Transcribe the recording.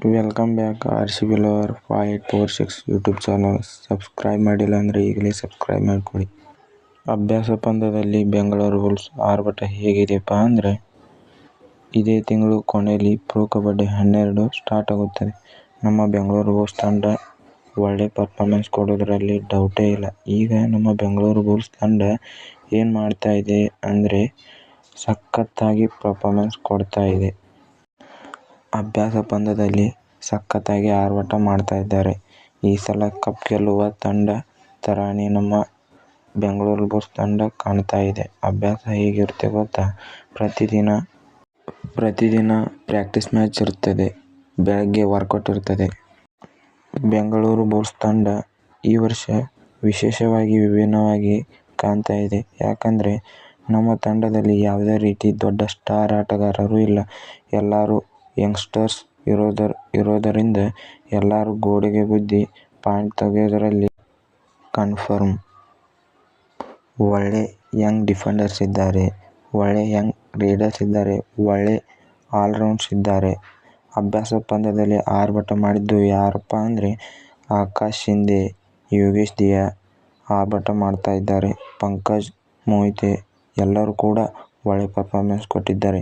Welcome back R C B lover five eight four six YouTube channel subscribe ಮಾಡಿಲ್ಲ ಅಂದರೆ ಈಗಲೇ subscribe ಮಾಡಿಕೊಳ್ಳಿ. ಅಭ್ಯಾಸ ಪಂದ್ಯದಲ್ಲಿ ಬೆಂಗಳೂರು ಬುಲ್ಸ್ ಆರ್ಭಟ ಹೇಗಿದೆಯಪ್ಪ ಅಂದರೆ, ಇದೇ ತಿಂಗಳು ಕೊನೆಯಲ್ಲಿ ಪ್ರೊ ಕಬಡ್ಡಿ ಹನ್ನೆರಡು ಸ್ಟಾರ್ಟ್ ಆಗುತ್ತದೆ. ನಮ್ಮ ಬೆಂಗಳೂರು ಬುಲ್ಸ್ ತಂಡ ಒಳ್ಳೆ ಪರ್ಫಾರ್ಮೆನ್ಸ್ ಕೊಡೋದರಲ್ಲಿ ಡೌಟೇ ಇಲ್ಲ. ಈಗ ನಮ್ಮ ಬೆಂಗಳೂರು ಬುಲ್ಸ್ ತಂಡ ಏನು ಮಾಡ್ತಾ ಇದೆ ಅಂದರೆ, ಸಖತ್ತಾಗಿ ಪರ್ಫಾರ್ಮೆನ್ಸ್ ಕೊಡ್ತಾ ಇದೆ. ಅಭ್ಯಾಸ ಪಂದ್ಯದಲ್ಲಿ ಸಖತ್ತಾಗಿ ಆರ್ಭಟ ಮಾಡ್ತಾ ಇದ್ದಾರೆ. ಈ ಸಲ ಕಪ್ ಗೆಲ್ಲುವ ತಂಡ ಥರಾನೇ ನಮ್ಮ ಬೆಂಗಳೂರು ಬುಲ್ಸ್ ತಂಡ ಕಾಣ್ತಾ ಇದೆ. ಅಭ್ಯಾಸ ಹೇಗಿರುತ್ತೆ ಗೊತ್ತಾ? ಪ್ರತಿದಿನ ಪ್ರತಿದಿನ ಪ್ರಾಕ್ಟೀಸ್ ಮ್ಯಾಚ್ ಇರ್ತದೆ. ಬೆಳಗ್ಗೆ ವರ್ಕೌಟ್ ಇರ್ತದೆ. ಬೆಂಗಳೂರು ಬುಲ್ಸ್ ತಂಡ ಈ ವರ್ಷ ವಿಶೇಷವಾಗಿ ವಿಭಿನ್ನವಾಗಿ ಕಾಣ್ತಾ ಇದೆ. ಯಾಕಂದರೆ ನಮ್ಮ ತಂಡದಲ್ಲಿ ಯಾವುದೇ ರೀತಿ ದೊಡ್ಡ ಸ್ಟಾರ್ ಆಟಗಾರರು ಇಲ್ಲ. ಎಲ್ಲರೂ ಯಂಗ್ಸ್ಟರ್ಸ್ ಇರೋದರ್, ಇರೋದರಿಂದ ಎಲ್ಲರೂ ಗೋಡೆಗೆ ಗುದ್ದಿ ಪಾಯಿಂಟ್ ತೆಗೆಯೋದರಲ್ಲಿ ಕನ್ಫರ್ಮ್. ಒಳ್ಳೆ ಯಂಗ್ ಡಿಫೆಂಡರ್ಸ್ ಇದ್ದಾರೆ, ಒಳ್ಳೆ ಯಂಗ್ ರೈಡರ್ಸ್ ಇದ್ದಾರೆ, ಒಳ್ಳೆ ಆಲ್ರೌಂಡ್ಸ್ ಇದ್ದಾರೆ. ಅಭ್ಯಾಸ ಪಂದ್ಯದಲ್ಲಿ ಆರ್ಭಟ ಮಾಡಿದ್ದು ಯಾರಪ್ಪ ಅಂದ್ರೆ ಆಕಾಶ್ ಶಿಂದೆ ಯೋಗೇಶ್ ದಿಯಾ ಆರ್ಭಟ ಮಾಡ್ತಾ ಇದ್ದಾರೆ. ಪಂಕಜ್ ಮೊಹಿತೆ ಎಲ್ಲರೂ ಕೂಡ ಒಳ್ಳೆ ಪರ್ಫಾರ್ಮೆನ್ಸ್ ಕೊಟ್ಟಿದ್ದಾರೆ.